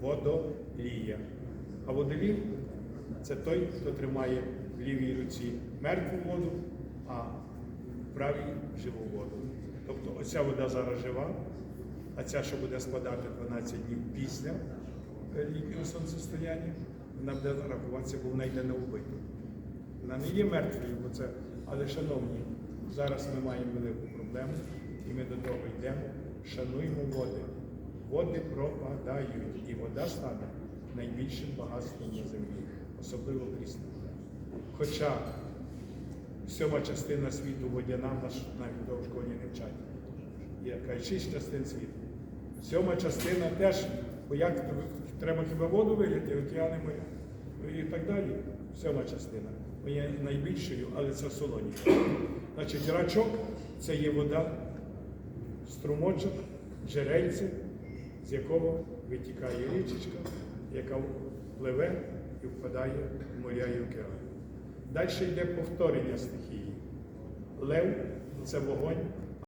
водолія. А водолій це той, хто тримає в лівій руці мертву воду, а в правій живу воду. Тобто оця вода зараз жива, а ця, що буде спадати 12 днів після літнього сонцестояння, вона буде рахуватися, бо вона йде на вбиту. Вона не є мертвою, бо це, але шановні, зараз ми маємо велику проблему, і ми до того йдемо. Шануємо води. Води пропадають, і вода стане найбільшим багатством на землі, особливо прісна. Хоча сьома частина світу водяна, нас навіть в школі не вчать. Яка шість частин світу. Сьома частина теж, бо як треба хіба воду виліти, океани моря і так далі. Сьома частина. Є найбільшою, але це солоні. Значить, рачок це є вода, струмочок, джерельце, з якого витікає річечка, яка пливе і впадає в моря і океани. Далі йде повторення стихії. Лев це вогонь,